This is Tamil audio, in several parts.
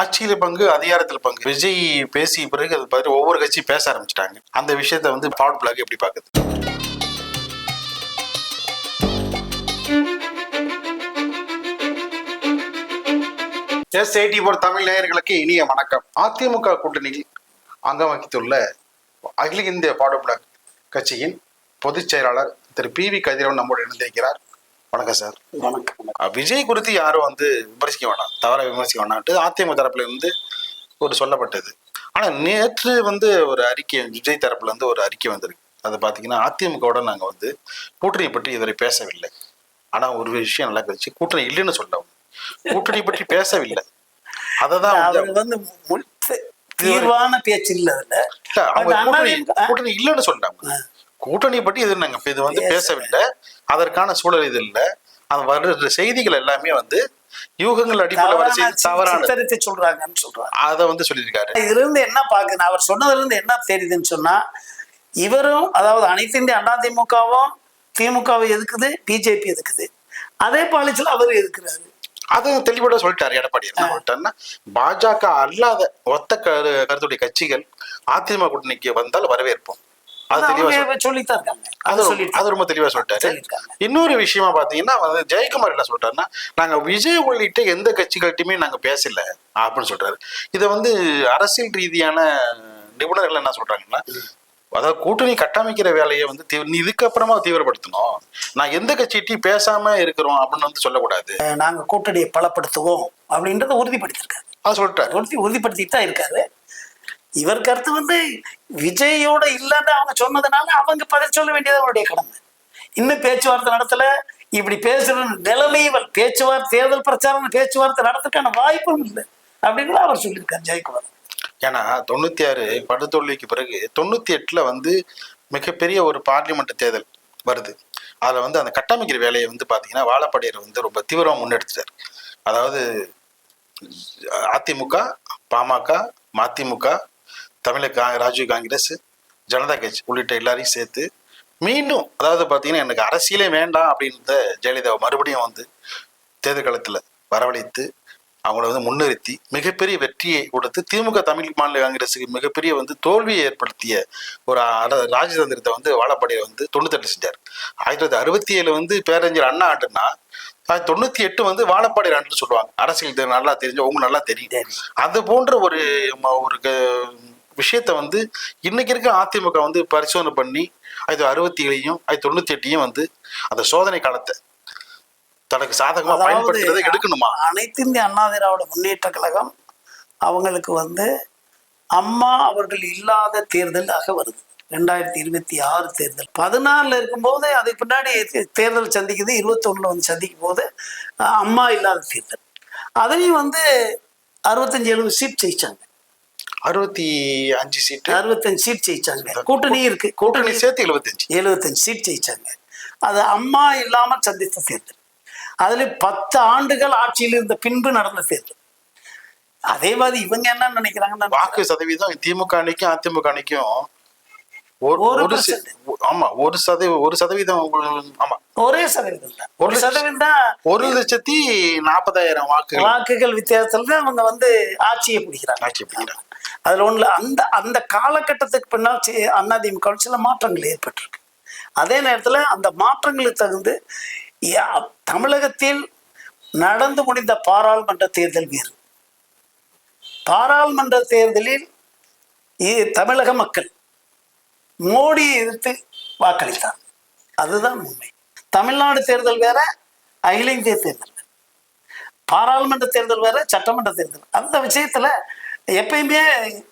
ஆட்சியில பங்கு அதிகாரத்தில் பங்கு. விஜய் பேசிய பிறகு அது பார்த்து ஒவ்வொரு கட்சியும் பேச ஆரம்பிச்சிட்டாங்க. அந்த விஷயத்த வந்து பாட் பிளாக் எப்படி பார்க்குது? எஸ் ஐடி போர் தமிழ் நேயர்களுக்கு இனிய வணக்கம். அதிமுக கூட்டணியில் அங்கம் வகித்துள்ள அகில இந்திய பாடு பிளாக் கட்சியின் பொதுச் செயலாளர் திரு பி வி கதிரவன் நம்மோடு இணைந்திருக்கிறார். வணக்கம் சார். வணக்கம். விஜய் குறித்து யாரும் வந்து விமர்சிக்க வேணாம். தவற விமர்சிக்க வேணாம்ட்டு அதிமுக தரப்புல இருந்து ஒரு சொல்லப்பட்டது. ஆனா நேற்று வந்து ஒரு அறிக்கை விஜய் தரப்புல இருந்து ஒரு அறிக்கை வந்திருக்கு. அதை பார்த்தீங்கன்னா அதிமுகவோட நாங்க வந்து கூட்டணி பற்றி இதுவரை பேசவில்லை. ஆனா ஒரு விஷயம் நல்லா கழிச்சு கூட்டணி இல்லைன்னு சொல்லவும் கூட்டணி பற்றி பேசவில்லை. அதை தான் வந்து அவர் வந்து தீர்வான பேச்சு இல்ல அதுல. கூட்டணி இல்லைன்னு சொல்லிட்டாங்க. கூட்டணி பற்றி இது நாங்க இது வந்து. பேசவில்லை. அதற்கான சூழல் இது இல்லை. அது வருகிற செய்திகள் எல்லாமே வந்து யூகங்கள் அடிப்படையில் வர தவறான செய்தி தவறான சித்தரித்து சொல்றாங்கன்னு சொல்றாங்க. அதை வந்து சொல்லியிருக்காரு. இதுல இருந்து என்ன பாக்குது அவர் சொன்னதுல இருந்து என்ன தெரியுதுன்னு சொன்னா இவரும் அதாவது அனைத்து இந்திய அண்ணா திமுகவும் திமுகவை எதுக்குது? பிஜேபி எதுக்குது? அதே பாலிச்சில் அவர் எதுக்குறாரு? அதை தெளிவோட சொல்லிட்டாரு எடப்பாடி. என்ன சொல்லிட்டாருன்னா பாஜக அல்லாத ஒத்த கரு கருத்துடைய கட்சிகள் அதிமுக கூட்டணிக்கு வந்தால் வரவேற்போம். சொல்லித்தான் இருக்காங்க. அது ரொம்ப- தெளிவா சொல்லிட்டாரு. இன்னொரு விஷயமா பாத்தீங்கன்னா ஜெயக்குமார் என்ன சொல்றாருன்னா நாங்க விஜய் உள்ளிட்ட எந்த கட்சிகள்கிட்டயுமே நாங்க பேசல அப்படின்னு சொல்றாரு. இதை வந்து அரசியல் ரீதியான நிபுணர்கள் என்ன சொல்றாங்கன்னா அதாவது கூட்டணி கட்டமைக்கிற வேலையை வந்து இதுக்கப்புறமா தீவிரப்படுத்தணும். நான் எந்த கட்சிகிட்டையும் பேசாம இருக்கிறோம் அப்படின்னு வந்து சொல்லக்கூடாது. நாங்க கூட்டணியை பலப்படுத்துவோம் அப்படின்றத உறுதிப்படுத்தியிருக்காரு அதை சொல்லிட்டாரு. உறுதி உறுதிப்படுத்திட்டு தான் இருக்காரு. இவர் கருத்து வந்து விஜயோட இல்லைன்னு அவங்க சொன்னதுனால அவங்க பதில் சொல்ல வேண்டியது அவருடைய கடமை. இன்னும் பேச்சுவார்த்தை நடத்தல. இப்படி பேசுற நிலைமை இவர் பேச்சுவார்த்தை தேர்தல் பிரச்சாரம் பேச்சுவார்த்தை நடத்துக்கான வாய்ப்பும் இல்லை. அப்படின்னு அவர் சொல்லியிருக்காரு ஜெயக்குமார். ஏன்னா தொண்ணூத்தி ஆறு படுதோல்விக்கு பிறகு தொண்ணூத்தி எட்டுல வந்து மிகப்பெரிய ஒரு பார்லிமெண்ட் தேர்தல் வருது. அதில் வந்து அந்த கட்டமைக்கிற வேலையை வந்து பார்த்தீங்கன்னா வாழப்படையர் வந்து ரொம்ப தீவிரமாக முன்னெடுத்துட்டார். அதாவது அதிமுக பாமக மதிமுக தமிழக கா- ராஜீவ் காங்கிரஸ் ஜனதா கட்சி உள்ளிட்ட எல்லாரையும் சேர்த்து மீண்டும் அதாவது பாத்தீங்கன்னா எனக்கு அரசியலே வேண்டாம் அப்படின்றத ஜெயலலிதாவை மறுபடியும் வந்து தேர்தல் காலத்துல வரவழைத்து அவங்கள வந்து முன்னிறுத்தி மிகப்பெரிய வெற்றியை கொடுத்து திமுக தமிழ் மாநில காங்கிரஸுக்கு மிகப்பெரிய வந்து தோல்வியை ஏற்படுத்திய ஒரு ராஜதந்திரத்தை வந்து வாழப்பாடியை வந்து தொண்ணூத்தெட்டு செஞ்சார். ஆயிரத்தி தொள்ளாயிரத்தி அறுபத்தி ஏழு வந்து பேரறிஞர் அண்ணா ஆண்டுனா தொண்ணூத்தி எட்டு வந்து வாழப்பாடி ஆண்டுன்னு சொல்லுவாங்க. அரசியல் நல்லா தெரிஞ்ச உங்க நல்லா தெரியும். அது போன்ற ஒரு ஒரு விஷயத்த வந்து இன்னைக்கு இருக்க அதிமுக வந்து பரிசோதனை பண்ணி ஆயிரத்தி அறுபத்தி ஏழையும் ஆயிரத்தி தொண்ணூத்தி எட்டையும் வந்து அந்த சோதனை காலத்தை தனக்கு சாதகமா பயன்படுத்துறதை எடுக்கணுமா? அனைத்து இந்திய அண்ணா திராவிட முன்னேற்ற கழகம் அவங்களுக்கு வந்து அம்மா அவர்கள் இல்லாத தேர்தலாக வருது. ரெண்டாயிரத்தி இருபத்தி ஆறு தேர்தல். பதினாறுல இருக்கும்போது அதுக்கு பின்னாடி தேர்தல் சந்திக்குது இருபத்தொன்னுல வந்து சந்திக்கும் போது அம்மா இல்லாத தேர்தல். அதுலேயும் வந்து அறுபத்தஞ்சு எழுபது சீட் ஜெயிச்சாங்க. அறுபத்தி அஞ்சு சீட்டு. அறுபத்தஞ்சு சீட் ஜெயிச்சாங்க. கூட்டணி இருக்கு. கூட்டணி சேர்த்து எழுபத்தஞ்சு. எழுபத்தஞ்சு சீட் ஜெயிச்சாங்க. அது அம்மா இல்லாமல் சந்தித்த தேர்தல். அதுல பத்து ஆண்டுகள் ஆட்சியில் இருந்த பின்பு நடந்த தேர்தல். அதே மாதிரி இவங்க என்ன நினைக்கிறாங்கன்னா வாக்கு சதவீதம் திமுக அணிக்கும் அதிமுக அணிக்கும் ஒரு ஆமா ஒரு சதவீ ஒரு சதவீதம் ஆமா. ஒரே சதவீதம் ஒரு. சதவீதம் தான் ஒரு லட்சத்தி நாற்பதாயிரம் வாக்குகள். வாக்குகள் வித்தியாசத்துல அவங்க வந்து ஆட்சியை பிடிக்கிறாங்க. ஆட்சி பிடிக்கிறாங்க. அதுல ஒன்றில் அந்த அந்த காலகட்டத்துக்கு பின்னால் அண்ணாதிமுக சில மாற்றங்கள் ஏற்பட்டிருக்கு. அதே நேரத்துல அந்த மாற்றங்களுக்கு தகுந்து யா- தமிழகத்தில் நடந்து முடிந்த பாராளுமன்ற தேர்தல் வேறு. பாராளுமன்ற தேர்தலில் தமிழக மக்கள் மோடியை எதிர்த்து வாக்களித்தார். அதுதான் உண்மை. தமிழ்நாடு தேர்தல் வேற அகில இந்திய தேர்தல் பாராளுமன்ற தேர்தல் வேற சட்டமன்ற தேர்தல் அந்த விஷயத்துல எப்பயுமே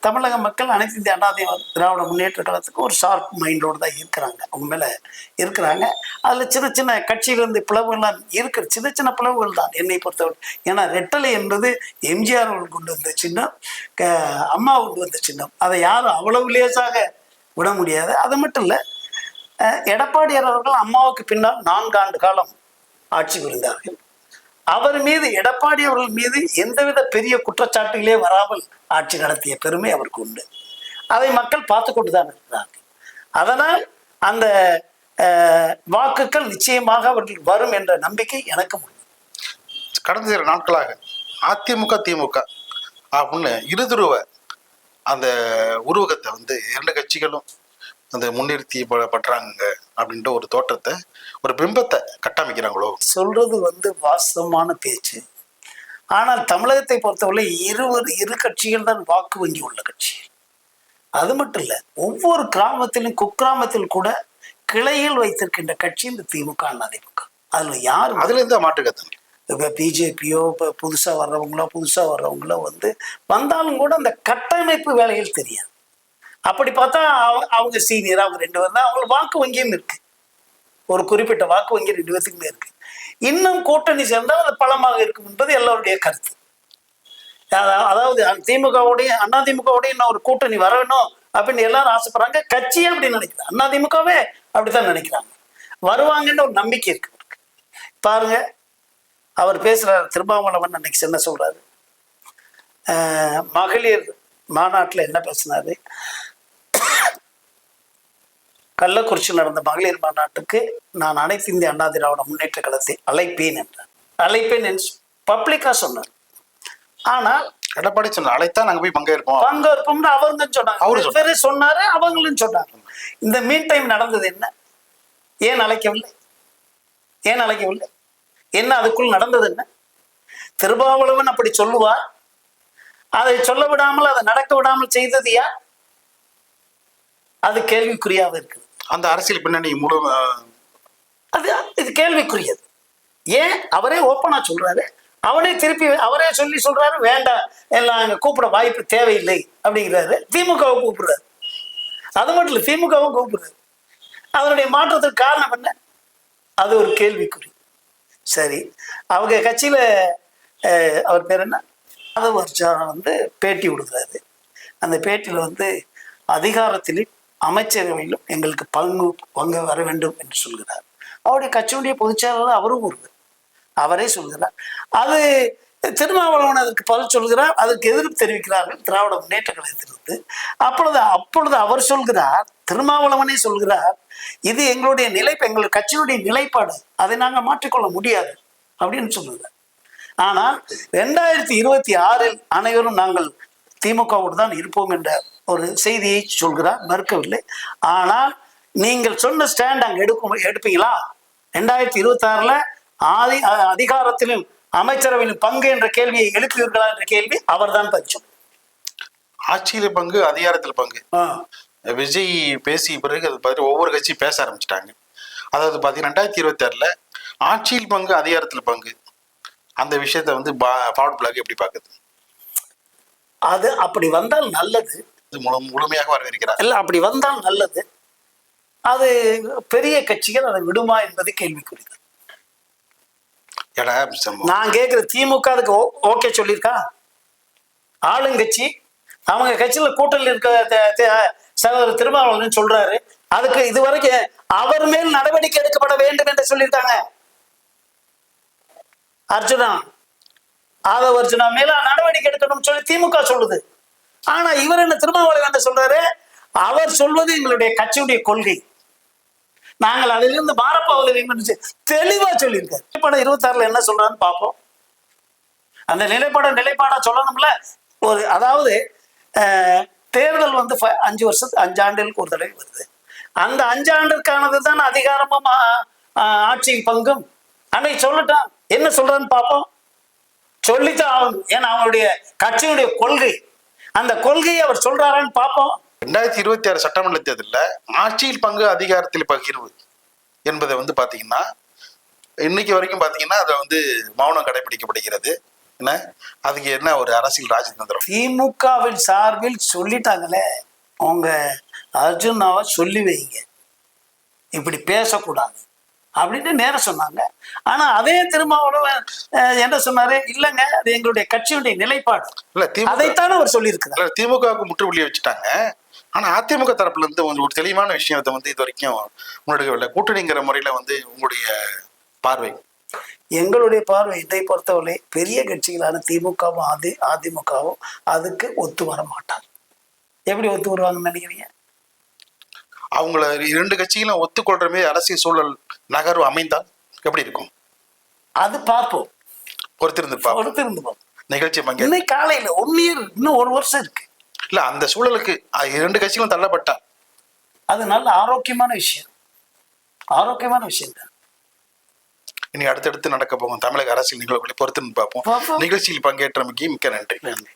தமிழக மக்கள் அனைத்து இந்திய அண்ணா திராவிட முன்னேற்ற கழகத்துக்கு ஒரு ஷார்ப் மைண்டோடு தான் இருக்கிறாங்க. அவங்க மேலே இருக்கிறாங்க. அதில் சின்ன சின்ன கட்சியிலிருந்து பிளவுகள்லாம் இருக்கிற சின்ன சின்ன பிளவுகள் தான் என்னை பொறுத்தவரை. ஏன்னா ரெட்டலை என்பது எம்ஜிஆர் அவர்கள் கொண்டு வந்த சின்னம் க- அம்மா கொண்டு வந்த சின்னம். அதை யாரும் அவ்வளவு லேசாக விட முடியாது. அது மட்டும் இல்லை எடப்பாடியார் அவர்கள் அம்மாவுக்கு பின்னால் நான்கு ஆண்டு காலம் ஆட்சி புரிந்தார்கள். அவர் மீது எடப்பாடி அவர்கள் மீது எந்தவித பெரிய குற்றச்சாட்டுகளே வராமல் ஆட்சி நடத்திய பெருமை அவருக்கு உண்டு. அதை மக்கள் பார்த்து கொண்டு தான் இருக்கிறார்கள். அதனால் அந்த வாக்குகள் நிச்சயமாக அவர்கள் வரும் என்ற நம்பிக்கை எனக்கு கடந்த சில நாட்களாக அதிமுக திமுக அப்படின்னு இருதுருவ அந்த உருவகத்தை வந்து இரண்டு கட்சிகளும் அந்த முன்னிறுத்தி பண்றாங்க அப்படின்ற ஒரு தோற்றத்தை ஒரு பிம்பத்தை கட்டமைக்கிறாங்களோ? சொல்றது வந்து வாஸ்தவமான பேச்சு. ஆனால் தமிழகத்தை பொறுத்தவரை இருவர் இரு கட்சிகள் தான் வாக்கு வங்கி உள்ள கட்சி. அது மட்டும் இல்ல ஒவ்வொரு கிராமத்திலும் குக்கிராமத்தில் கூட கிளையில் வைத்திருக்கின்ற கட்சி இந்த திமுக அதிமுக. அதுல யார் அதுல இருந்தா மாற்றுக்கத்தன் இப்போ பிஜேபியோ இப்போ புதுசாக வர்றவங்களோ புதுசாக வர்றவங்களோ வந்து வந்தாலும் கூட அந்த கட்டமைப்பு வேலைகள் தெரியாது. அப்படி பார்த்தா அவங்க அவங்க சீனியர் அவங்க ரெண்டு பேரும் தான் அவங்களுக்கு வாக்கு வங்கியும் இருக்கு. ஒரு குறிப்பிட்ட வாக்கு வங்கி ரெண்டு பேர்த்துக்குமே இருக்கு. இன்னும் கூட்டணி சேர்ந்தால் அது பலமாக இருக்கும் என்பது எல்லாருடைய கருத்து. அதாவது திமுகவுடைய அண்ணா திமுகவுடைய இன்னும் ஒரு கூட்டணி வரணும் அப்படின்னு எல்லாரும் ஆசைப்படுறாங்க. கட்சியே அப்படி நினைக்கிறாங்க அண்ணா திமுகவே அப்படித்தான் நினைக்கிறாங்க. வருவாங்கன்ற ஒரு நம்பிக்கை இருக்கு பாருங்க அவர் பேசுறாரு திருமாவளவன் அன்னைக்கு என்ன சொல்றாரு? அஹ், மகளிர் மாநாட்டில் என்ன பேசினாரு? கள்ளக்குறிச்சியில் நடந்த மகளிர் மாநாட்டுக்கு நான் அனைத்து இந்திய அண்ணா திராவிட முன்னேற்ற கழகத்தை அழைப்பேன் என்றார் அழைப்பேன் என்று பப்ளிக்கா சொன்னார். ஆனால் எடப்பாடி சொன்ன அழைத்தா நாங்க போய் பங்கேற்போம். பங்கேற்போம்னு அவங்க சொன்னாங்க அவரு அவரு பேரு சொன்னாரு அவங்களும் சொன்னாங்க இந்த மீன் டைம் நடந்தது என்ன? ஏன் அழைக்கவில்லை? ஏன் அழைக்கவில்லை? என்ன அதுக்குள் நடந்தது என்ன? திருபாவளவன் அப்படி சொல்லுவார். அதை சொல்ல விடாமல் அதை நடக்க விடாமல் செய்தது யார்? அது கேள்விக்குறியாக இருக்குது அந்த அரசியல் பின்னணி முழு அஹ், அது இது கேள்விக்குரியது. ஏன்? அவரே ஓப்பனா சொல்றாரு. அவனே திருப்பி அவரே சொல்லி சொல்றாரு வேண்டாம் எல்லாம் அங்க கூப்பிட வாய்ப்பு தேவையில்லை அப்படிங்கிறாரு. திமுகவை கூப்பிடுறாரு. அது மட்டும் இல்லை திமுகவும் கூப்பிடுறாரு. அதனுடைய மாற்றத்துக்கு காரணம் என்ன? அது ஒரு கேள்விக்குறி. சரி. அவங்க கட்சியில அவர் பேர் என்ன? அது வருஷம் வந்து பேட்டி கொடுக்குறாரு. அந்த பேட்டியில வந்து அதிகாரத்திலும் அமைச்சரவையிலும் எங்களுக்கு பங்கு பங்கு வர வேண்டும் என்று சொல்கிறார். அவருடைய கட்சியுடைய பொதுச்செயலாளர் அவரும் ஒருவர். அவரே சொல்கிறார். அது திருமாவளவன் அதற்கு பதில் சொல்கிறார். அதற்கு எதிர்ப்பு தெரிவிக்கிறார்கள். திராவிட முன்னேற்ற கழகத்திலிருந்து. அப்பொழுது அப்பொழுது அவர் சொல்கிறார் திருமாவளவனே சொல்கிறார் இது எங்களுடைய நிலைப்பு எங்கள் கட்சியுடைய நிலைப்பாடு. அதை நாங்கள் மாற்றிக்கொள்ள முடியாது அப்படின்னு சொல்லுகிறார் ஆனால் ரெண்டாயிரத்தி இருபத்தி ஆறில் அனைவரும் நாங்கள் திமுகவோடு தான் இருப்போம் என்ற ஒரு செய்தியை சொல்கிறார் மறுக்கவில்லை. ஆனால் நீங்கள் சொன்ன ஸ்டாண்ட் அங்கே எடுக்கும் எடுப்பீங்களா? ரெண்டாயிரத்தி இருபத்தி ஆறுல ஆதி அதிகாரத்திலும் அமைச்சரவையிலும் பங்கு என்ற கேள்வியை எழுப்புவீர்களா என்ற கேள்வி அவர்தான் பரிச்சம் ஆட்சியில பங்கு அதிகாரத்துல பங்கு. விஜய் பேசிய பிறகு அது பார்த்து ஒவ்வொரு கட்சியும் பேச ஆரம்பிச்சிட்டாங்க. அதாவது பார்த்தீங்கன்னா ரெண்டாயிரத்தி இருபத்தி ஆறில் ஆட்சியில் பங்கு அதிகாரத்தில் பங்கு. அந்த விஷயத்த வந்து ஃபார்வர்ட் பிளாக் எப்படி பார்க்குது அது அப்படி வந்தால் நல்லது. முழுமையாக வரவேற்கிறார். இல்லை அப்படி வந்தால் நல்லது. அது பெரிய கட்சிகள் அதை விடுமா என்பது கேள்விக்குரியது நான் கேட்குற திமுக அதுக்கு ஓகே சொல்லியிருக்கா? ஆளுங்கட்சி அவங்க கட்சியில கூட்டணியில் இருக்க சகோதரர் திருமாவளவன் சொல்றாரு. அதுக்கு இதுவரைக்கும் அவர் மேல் நடவடிக்கை எடுக்கப்பட வேண்டும் என்று சொல்லியிருக்காங்க. அர்ஜுனா ஆதவர்ஜுனா மேல நடவடிக்கை எடுக்கணும்னு சொல்லி திமுக சொல்லுது. ஆனா இவர் என்ன திருமாவளவன் என்ன சொல்றாரு? அவர் சொல்வது எங்களுடைய கட்சியுடைய கொள்கை. நாங்கள் அதிலிருந்து மாறப்போவதில்லை தெளிவா சொல்லியிருக்காரு. நிலைப்பாடம் இருபத்தாறுல என்ன சொல்றான்னு பார்ப்போம். அந்த நிலைப்பாடம் நிலைப்பாடா சொல்லணும்ல. ஒரு அதாவது தேர்தல் வந்து அஞ்சு வருஷத்துக்கு அஞ்சு ஆண்டுகளுக்கு ஒரு தடவை வருது. அந்த அஞ்சு ஆண்டுக்கானது தான் அதிகாரமும் ஆட்சி ஆட்சியின் பங்கும். அன்னைக்கு சொல்லட்டான். என்ன சொல்றான்னு பார்ப்போம். சொல்லித்தான் ஆகணும். ஏன்னா அவங்களுடைய கட்சியுடைய கொள்கை. அந்த கொள்கையை அவர் சொல்றாரான்னு பார்ப்போம். ரெண்டாயிரத்தி இருபத்தி ஆறு சட்டமன்ற தேர்தலில் ஆட்சியில் பங்கு அதிகாரத்தில் பகிர்வு என்பதை வந்து பார்த்தீங்கன்னா இன்னைக்கு வரைக்கும் பார்த்தீங்கன்னா அதை வந்து மௌனம் கடைபிடிக்கப்படுகிறது என்ன? அதுக்கு என்ன ஒரு அரசியல் ராஜதந்திரம்? திமுகவின் சார்பில் சொல்லிட்டாங்களே. அவங்க அர்ஜுனாவை சொல்லி வைங்க. இப்படி பேசக்கூடாது. அப்படின்னு நேரம் சொன்னாங்க. ஆனா அதே திருமாவளவன் என்ன சொன்னாரு? இல்லைங்க அது எங்களுடைய கட்சியுடைய நிலைப்பாடு. அதைத்தானே அவர் சொல்லியிருக்கிறார். திமுகவுக்கு முற்றுப்புள்ளி வச்சுட்டாங்க. ஆனா அதிமுக தரப்புல இருந்து ஒரு தெளிவான விஷயத்தை வந்து இது வரைக்கும் முன்னெடுக்கவில்லை கூட்டணிங்கிற முறையில வந்து உங்களுடைய பார்வை? எங்களுடைய பார்வை இதை பொறுத்தவரை பெரிய கட்சிகளான திமுகவும் அதி அதிமுகவும் அதுக்கு ஒத்து வர மாட்டாங்க. எப்படி ஒத்து வருவாங்கன்னு நினைக்கிறீங்க? அவங்கள இரண்டு கட்சிகளும் ஒத்துக்கொள்ற மாதிரி அரசியல் சூழல் நகர்வு அமைந்தால் எப்படி இருக்கும்? அது பார்ப்போம். பொறுத்திருந்து பொறுத்திருந்து நிகழ்ச்சி பங்கேற்று இன்னைக்கு காலையில ஒன் இயர் இன்னும் ஒரு வருஷம் இருக்கு. இல்ல அந்த சூழலுக்கு இரண்டு கட்சிகளும் தள்ளப்பட்டான் அது நல்ல ஆரோக்கியமான விஷயம். ஆரோக்கியமான விஷயம் தான். இனி அடுத்தடுத்து நடக்க போகும் தமிழக அரசியல் நிகழ்வுகளை பொறுத்து பார்ப்போம். பார்ப்போம். நிகழ்ச்சியில் பங்கேற்றமைக்கு மிக்க நன்றி. நன்றி.